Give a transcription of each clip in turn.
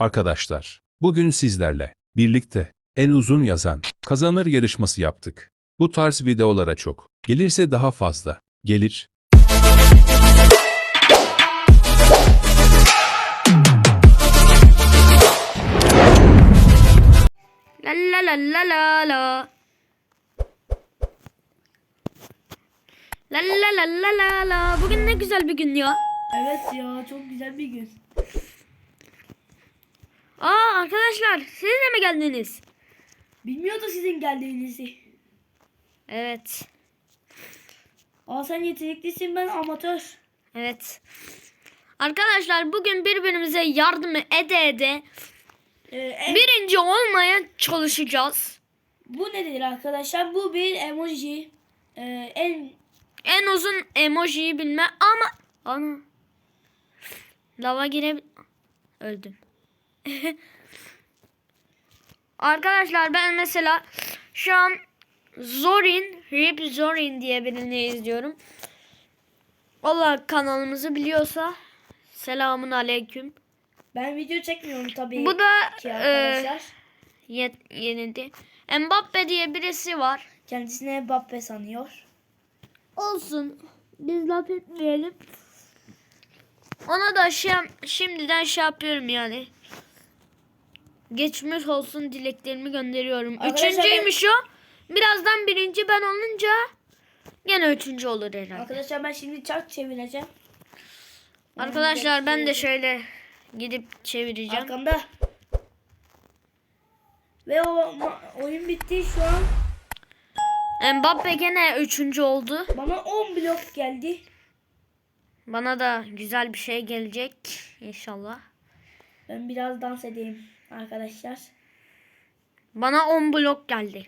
Arkadaşlar, bugün sizlerle birlikte en uzun yazan kazanır yarışması yaptık. Bu tarz videolara çok, gelirse daha fazla, gelir. La la la la la la. La la la la la la. Bugün ne güzel bir gün ya. Evet ya çok güzel bir gün. Aa arkadaşlar siz de mi geldiniz? Bilmiyordu sizin geldiğinizi. Evet. Aa sen yeteneklisin ben amatör. Evet. Arkadaşlar bugün birbirimize yardım ede ede Ee, en- birinci olmaya çalışacağız. bu nedir arkadaşlar? Bu bir emoji. Ee, en En uzun emojiyi bilme ama ana lava gire öldüm. Arkadaşlar ben mesela şu an Zorin, Rip Zorin diye birini izliyorum. Allah kanalımızı biliyorsa selamun aleyküm. ben video çekmiyorum tabii. Bu da ki e, arkadaşlar. yet- yenildi. Mbappe diye birisi var. Kendisine Mbappe sanıyor. Olsun. Biz laf etmeyelim. Ona da şey, şimdiden şey yapıyorum yani. Geçmiş olsun dileklerimi gönderiyorum. Arkadaşlar Üçüncüymüş o. Birazdan birinci ben olunca gene üçüncü olur herhalde. Arkadaşlar ben şimdi çark çevireceğim. Arkadaşlar ben de şöyle gidip çevireceğim. Arkamda. Ve o oyun bitti şu an. Mbappe gene üçüncü oldu. Bana 10 blok geldi. Bana da güzel bir şey gelecek inşallah. Ben biraz dans edeyim arkadaşlar. Bana 10 blok geldi.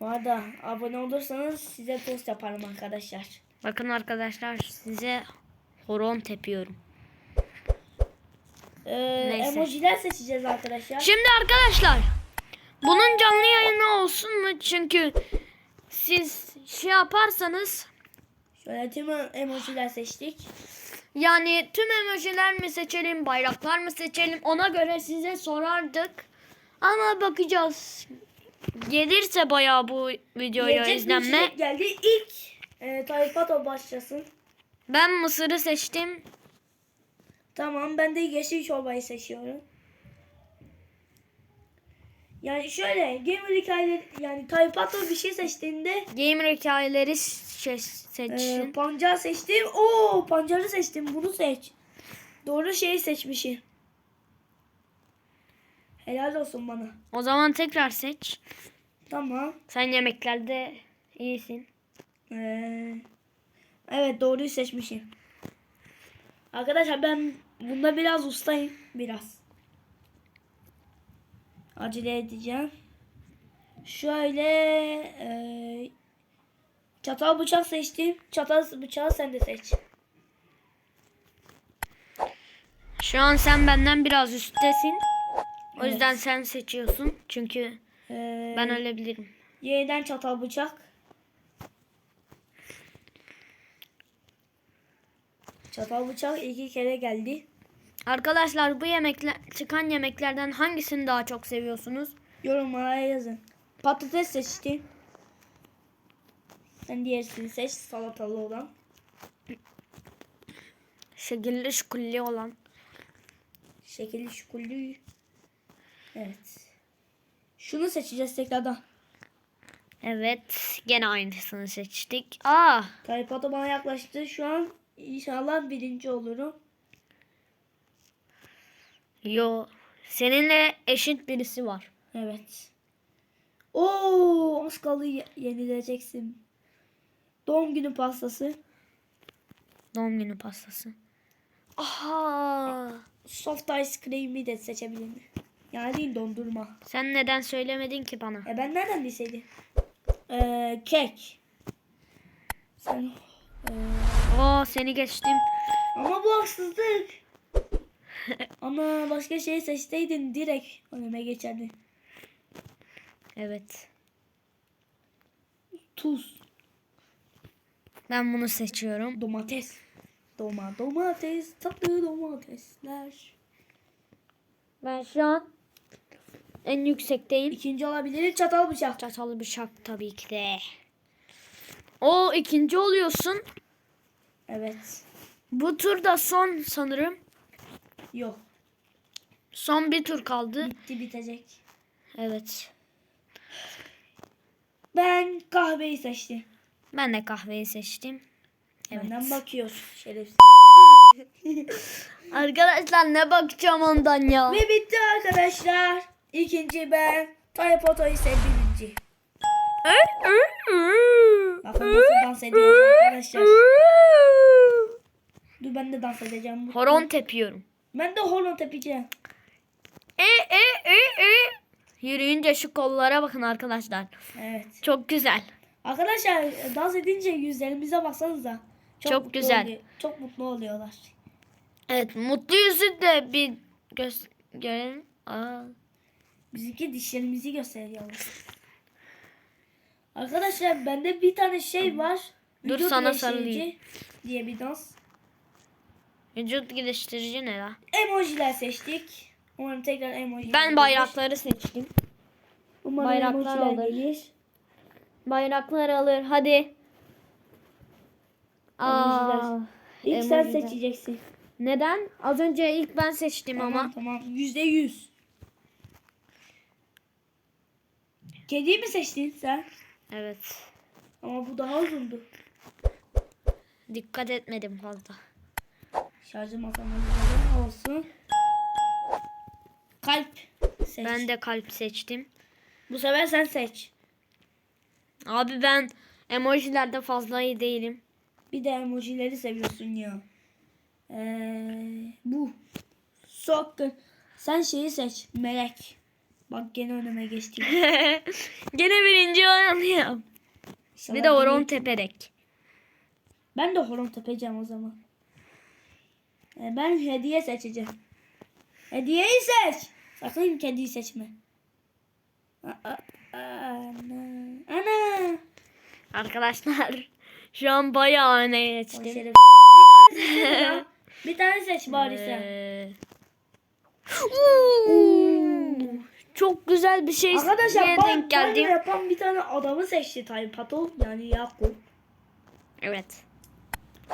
Bu arada abone olursanız size post yaparım arkadaşlar. Bakın arkadaşlar size horon tepiyorum. Ee, Neyse. emojiler seçeceğiz arkadaşlar. Şimdi arkadaşlar bunun canlı yayını olsun mu? Çünkü siz şey yaparsanız Şöyle tüm emojiler seçtik. Yani tüm emojiler mi seçelim, bayraklar mı seçelim ona göre size sorardık. Ama bakacağız. Gelirse bayağı bu videoya bir izlenme. içecek geldi. İlk e, Tayfato başlasın. Ben Mısır'ı seçtim. Tamam ben de yeşil çorbayı seçiyorum. Yani şöyle gamer hikayeleri yani Tayfato bir şey seçtiğinde Gamer hikayeleri şey e, seçsin. pancar seçtim. Oo pancarı seçtim. Bunu seç. Doğru şeyi seçmişim. Helal olsun bana. O zaman tekrar seç. Tamam. Sen yemeklerde iyisin. Ee, evet doğruyu seçmişim. Arkadaşlar ben bunda biraz ustayım. Biraz. Acele edeceğim. Şöyle e, çatal bıçak seçtim. Çatal bıçağı sen de seç. Şu an sen benden biraz üsttesin. O Evet. yüzden sen seçiyorsun. Çünkü Ee, ben ölebilirim. yeniden çatal bıçak. Çatal bıçak iki kere geldi. Arkadaşlar bu yemekler çıkan yemeklerden hangisini daha çok seviyorsunuz? Yorumlara yazın. Patates seçtim. Sen diğerisini seç. Salatalı olan. Şekilli şukulli olan. Şekilli şukullu. Evet. Şunu seçeceğiz tekrardan. Evet. Gene aynısını seçtik. Aa, Tayfato bana yaklaştı. Şu an inşallah birinci olurum. Yo. Seninle eşit birisi var. Evet. Oo, az kaldı ye- yenileceksin. Doğum günü pastası. Doğum günü pastası. Aha. Soft ice cream'i de seçebilirim. Yani değil dondurma. Sen neden söylemedin ki bana? E ben nereden bilseydim? Ee, kek. Sen... Ee, Oo, seni geçtim. ama bu haksızlık. Ama başka şey seçseydin direkt önüme geçerdi. Evet. Tuz, Ben bunu seçiyorum. domates. Doma domates, tatlı domatesler. Ben şu an en yüksekteyim. İkinci olabilir çatal bıçak. Çatal bıçak tabii ki de. O ikinci oluyorsun. Evet. Bu tur da son sanırım. Yok. Son bir tur kaldı. Bitti bitecek. Evet. Ben kahveyi seçtim. Ben de kahveyi seçtim. Evet. Benden bakıyor şerefsiz. Arkadaşlar ne bakacağım ondan ya. Ve bitti arkadaşlar. İkinci ben. Tayyip Oto ise birinci. Bakın nasıl dans ediyoruz arkadaşlar. Dur ben de dans edeceğim. Horon tepiyorum. Ben de horon tepeceğim. E e e e. Yürüyünce şu kollara bakın arkadaşlar. Evet. Çok güzel. Arkadaşlar dans edince yüzlerimize baksanıza. Çok mutlu güzel. oluyor- çok mutlu oluyorlar. Evet mutlu yüzü de bir göz görelim. Aa. Bizimki dişlerimizi gösteriyorlar. Arkadaşlar bende bir tane şey var. Dur Vücut sana geliştirici sarılayım. diye bir dans. Vücut geliştirici ne la? Emojiler seçtik. Umarım tekrar emojiler Ben bayrakları seçtim. Umarım bayraklar alır. gelir. Bayraklar alır. Hadi. Aa, Emojiler. İlk sen emojiler. seçeceksin. neden? Az önce ilk ben seçtim Tamam ama. tamam. Yüzde yüz. Kediyi mi seçtin sen? Evet. Ama bu daha uzundu. Dikkat etmedim fazla. Şarjı masamızda olsun. Kalp seç. Ben de kalp seçtim. Bu sefer sen seç. Abi ben emojilerde fazla iyi değilim. Bir de emojileri seviyorsun ya. Ee, bu. Sok. Sen şeyi seç. Melek. Bak gene önüme geçti. Gene birinci. İnşallah Bir de horon teperek. Ben de horon tepeceğim o zaman. Ee, ben hediye seçeceğim. Hediyeyi seç. Sakın kediyi seçme. Aa, Ana. Ana. Arkadaşlar şu an bayağı öne şeref- Bir tane seç bari sen. Ee, Çok güzel bir şey Arkadaşlar banyo geldim. yapan bir tane adamı seçti Tayyip. Yani Yakup. Evet.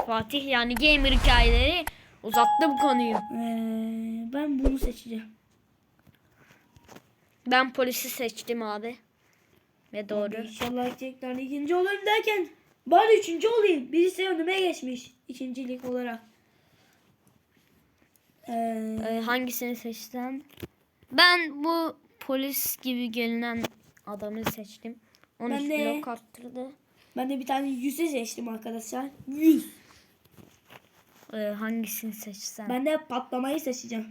Fatih yani gamer hikayeleri uzattı bu konuyu. Ee, ben bunu seçeceğim. Ben polisi seçtim abi. Ve doğru. İnşallah tekrar ikinci olayım derken bari üçüncü olayım. Birisi önüme geçmiş. ikincilik olarak. Ee, Ee, hangisini seçsem? Ben bu polis gibi gelinen adamı seçtim. 13 Ben de- blok ben de bir tane yüzü seçtim arkadaşlar. Yüz. Ee, hangisini seçsem? Ben, Ben de patlamayı seçeceğim.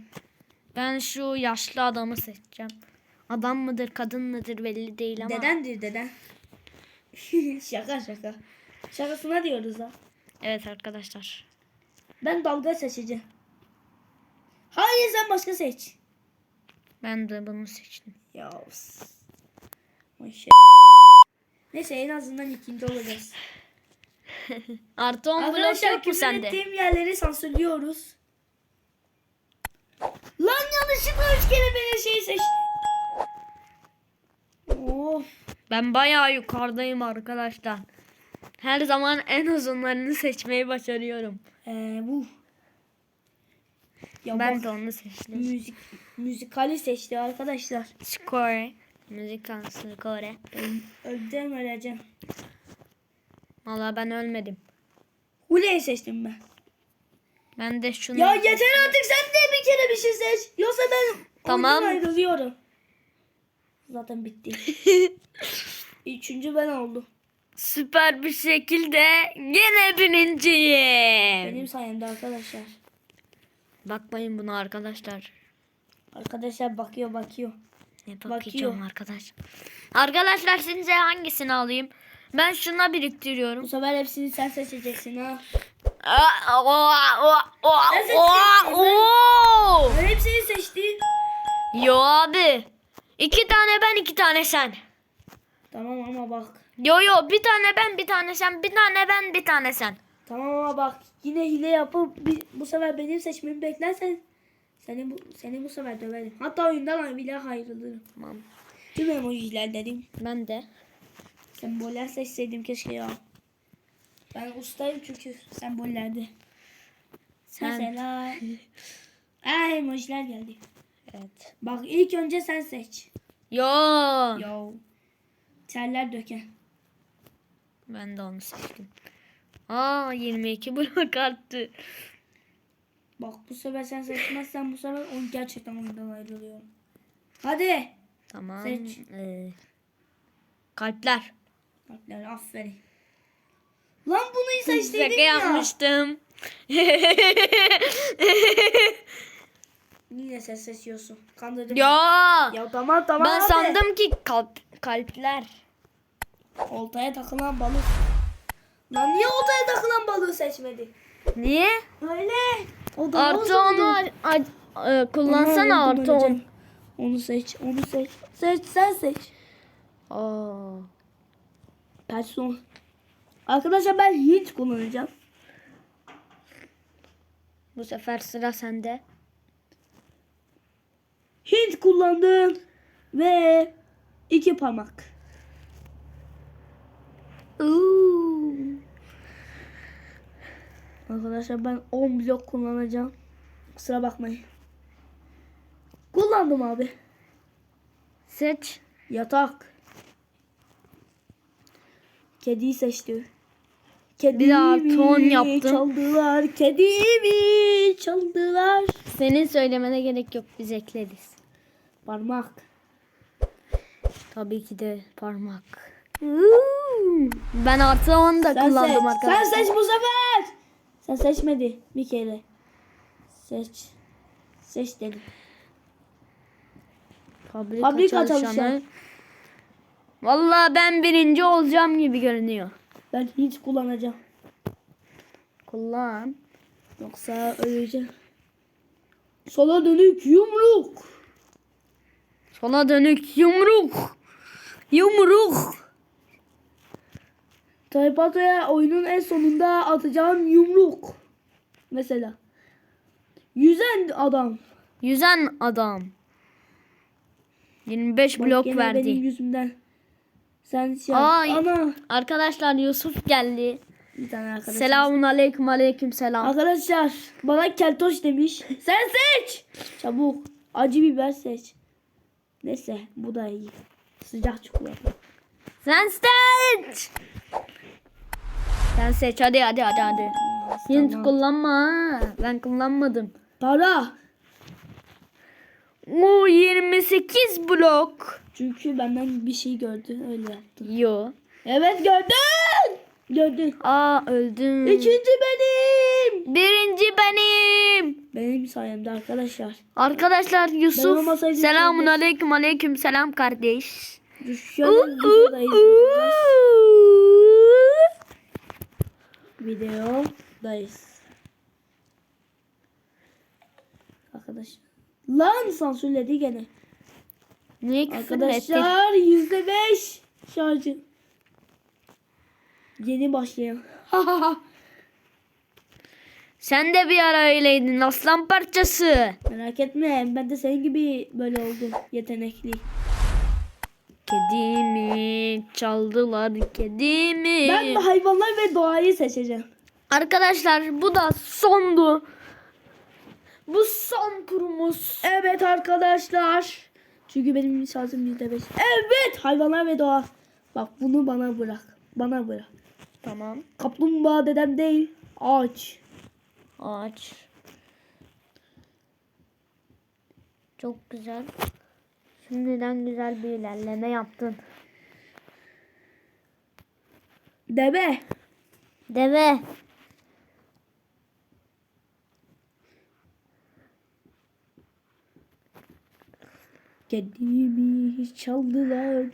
şu yaşlı adamı seçeceğim. Adam mıdır kadın mıdır belli değil ama. Dedendir deden. şaka şaka. Şakasına diyoruz ha. Evet arkadaşlar. Ben dalga seçeceğim. Hayır sen başka seç. Ben de bunu seçtim. Ya. şey. Neyse en azından ikinci olacağız. Artı 10 blok Arkadaşlar yok mu küfür sende? ettiğim yerleri sansürlüyoruz. Lan yanlışlıkla üç kere beni şey seçti. Of. Ben bayağı yukarıdayım arkadaşlar. Her zaman en uzunlarını seçmeyi başarıyorum. Ee, bu. Ya Ben bak, de onu seçtim. müzik müzikali seçti arkadaşlar. Score. Müzikal score. Öl- Öldüm öleceğim. Valla ben ölmedim. Hule'yi seçtim ben. Ben de şunu... Ya yeter artık sen de bir kere bir şey seç. Yoksa ben Tamam. ayrılıyorum. Zaten bitti. Üçüncü ben oldum. Süper bir şekilde yine birinciyim. Benim sayemde arkadaşlar. Bakmayın buna arkadaşlar. Arkadaşlar bakıyor bakıyor. Ne Bakıyor. bakacağım arkadaş. Arkadaşlar sizce hangisini alayım? Ben şuna Bu biriktiriyorum. sefer hepsini sen seçeceksin ha. Aa, oa, Ben hepsini seçtim. Yo abi. İki tane ben iki tane sen. Tamam ama bak. Yo yo bir tane ben bir tane sen bir tane ben bir tane sen. Tamam ama bak yine hile yapıp bir, bu sefer benim seçmemi beklersen seni bu seni bu sefer döverim. Hatta oyundan bile ayrılırım. Tamam. Tüm emojiler dedim. Ben de. Semboller seçseydim keşke ya. Ben ustayım çünkü sembollerde. Sen- Mesela Aa, emojiler geldi. Evet. Bak ilk önce sen seç. Yo. Yo. Terler döken. Ben de onu seçtim. Aa 22 blok arttı. Bak bu sefer sen seçmezsen bu sefer on gerçekten oyundan ayrılıyorum. Hadi. Tamam. Seç. Ee, kalpler. Kalpler aferin. Lan bunu seçtiydim Şaka ya. yapmıştım. Yine sen seçiyorsun. Kandırdım. ya. Ya tamam tamam ben hadi. sandım ki kalp kalpler. Oltaya takılan balık. Lan niye oltaya takılan balığı seçmedi? Niye? Öyle. O da Artı onu a- e, kullansana Onu artı on. Onu seç, onu seç. Seç, sen seç. Aa. Person. Arkadaşlar ben Hint kullanacağım. Bu sefer sıra sende. Hint kullandım. Ve iki parmak. Uuu. Arkadaşlar ben 10 blok kullanacağım. Kusura bakmayın. Kullandım abi. Seç. Yatak. Kediyi seçti. Bir daha ton yaptım. çaldılar. Kedimi çaldılar. Senin söylemene gerek yok. Biz ekleriz. Parmak. Tabii ki de parmak. Ben artı 10 da Sen kullandım seç. arkadaşlar. Sen seç bu sefer. Sen seçmedi bir kere. Seç. Seç dedim. Fabrika, Fabrika çalışanı. çalışanı. Vallahi ben birinci olacağım gibi görünüyor. Ben hiç kullanacağım. Kullan. Yoksa öleceğim. Sola dönük yumruk. Sola dönük yumruk. Yumruk. Taypato'ya oyunun en sonunda atacağım yumruk. Mesela. Yüzen adam. Yüzen adam. 25 Bak blok verdi. benim yüzümden. Sen şey Ay. Ana. Arkadaşlar Yusuf geldi. Bir tane arkadaş. Selamun aleyküm aleyküm selam. Arkadaşlar bana keltoş demiş. Sen seç. Çabuk. Acı biber seç. Neyse bu da iyi. Sıcak çikolata. Sen seç. Sen seç hadi hadi hadi hadi. Hint Tamam. kullanma ha. Ben kullanmadım. Para. O 28 blok. Çünkü benden bir şey gördü öyle yaptı. Yo. Evet gördün. Gördün. Aa öldüm. İkinci benim. Birinci benim. Benim sayemde arkadaşlar. Arkadaşlar Yusuf. Selamun aleyküm aleyküm selam kardeş. Videodayız. Videodayız. Arkadaşlar. Lan sansürledi gene. Niye küfür? Arkadaşlar yüzde beş şarjı. Yeni başlayan. Sen de bir ara öyleydin aslan parçası. Merak etme ben de senin gibi böyle oldum yetenekli. Kedimi çaldılar kedimi. Ben de hayvanlar ve doğayı seçeceğim. Arkadaşlar bu da sondu. Bu son turumuz. Evet arkadaşlar. Çünkü benim şarjım yüzde beş. Evet hayvanlar ve doğa. Bak bunu bana bırak. Bana bırak. Tamam. Kaplumbağa dedem değil. Ağaç. Ağaç. Çok güzel. Şimdiden güzel bir ilerleme yaptın. Deve. Deve. Kedimi çaldılar.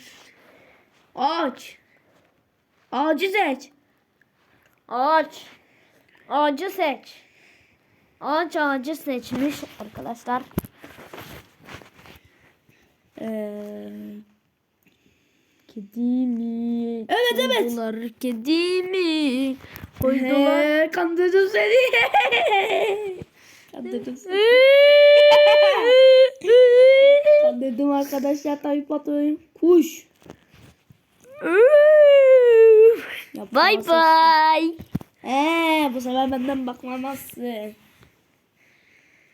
Ağaç. Ağacı seç. Ağaç. Ağacı seç. Ağaç ağacı seçmiş arkadaşlar. Ee, Kedimi. Evet, evet. Buldular kedimi. koydular. He, kandırdım seni. kandırdım seni. Kandırdım arkadaşlar Tayyip Batu'yu. Kuş. Yapma Bye ses. bye. Ee, bu sefer benden bakmamazsın.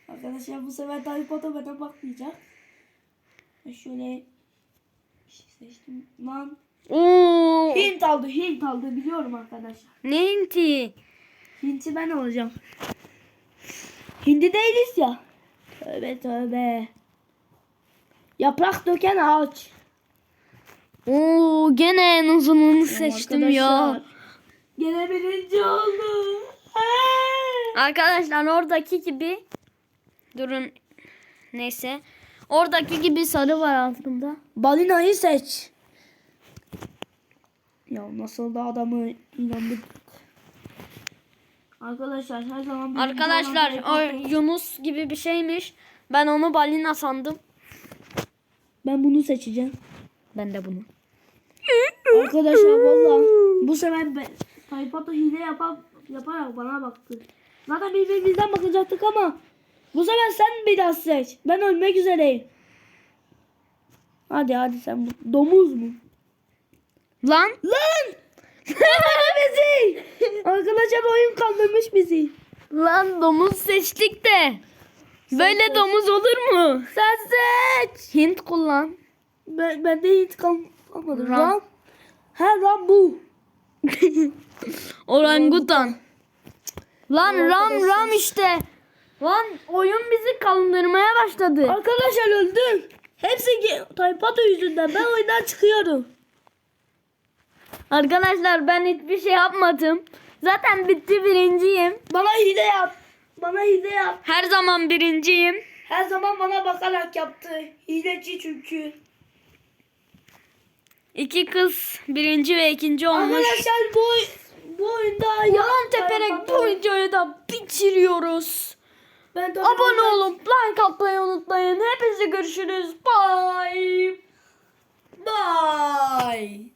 Arkadaşlar bu sefer Tayyip Batu benden bakmayacak. Ben şöyle bir şey seçtim. Lan Oo. Hint aldı, Hint aldı biliyorum arkadaşlar. Ne inti? Hint'i ben alacağım. Hindi değiliz ya. Tövbe tövbe. Yaprak döken ağaç. Oo gene en uzununu seçtim ya. Gene birinci oldum. Arkadaşlar oradaki gibi durun neyse. Oradaki gibi sarı var altında. Balinayı seç. Ya nasıl da adamı inandırdık. Arkadaşlar her zaman Arkadaşlar o. Yunus gibi bir şeymiş. Ben onu balina sandım. Ben bunu seçeceğim. Ben de bunu. Arkadaşlar valla bu sefer ben Tayyip Batu hile yapar, yaparak bana baktı. Zaten birbirimizden bakacaktık ama bu sefer sen biraz seç. Ben ölmek üzereyim. Hadi hadi sen bu domuz mu? Lan Lan! Bizi! Arkadaşlar oyun kandırmış bizi. lan domuz seçtik de. Böyle seç. domuz olur mu? Sen seç! Hint kullan. Ben, ben de hiç kal kalmadı. Ram. Ram. Ha Ram bu. Orangutan. Lan Arkadaşlar. ram ram işte. Lan oyun bizi kandırmaya başladı. Arkadaşlar öldüm. Hepsi Batu yüzünden. Ben oyundan çıkıyorum. Arkadaşlar ben hiçbir şey yapmadım. Zaten bitti birinciyim. Bana hile yap. Bana hile yap. Her zaman birinciyim. Her zaman bana bakarak yaptı. Hileci çünkü. İki kız birinci ve ikinci olmuş. Arkadaşlar bu bu oyunda Yalan teperek bu videoyu da bitiriyoruz. Ben de Abone olup like atmayı unutmayın. Hepinize görüşürüz. Bye. Bye.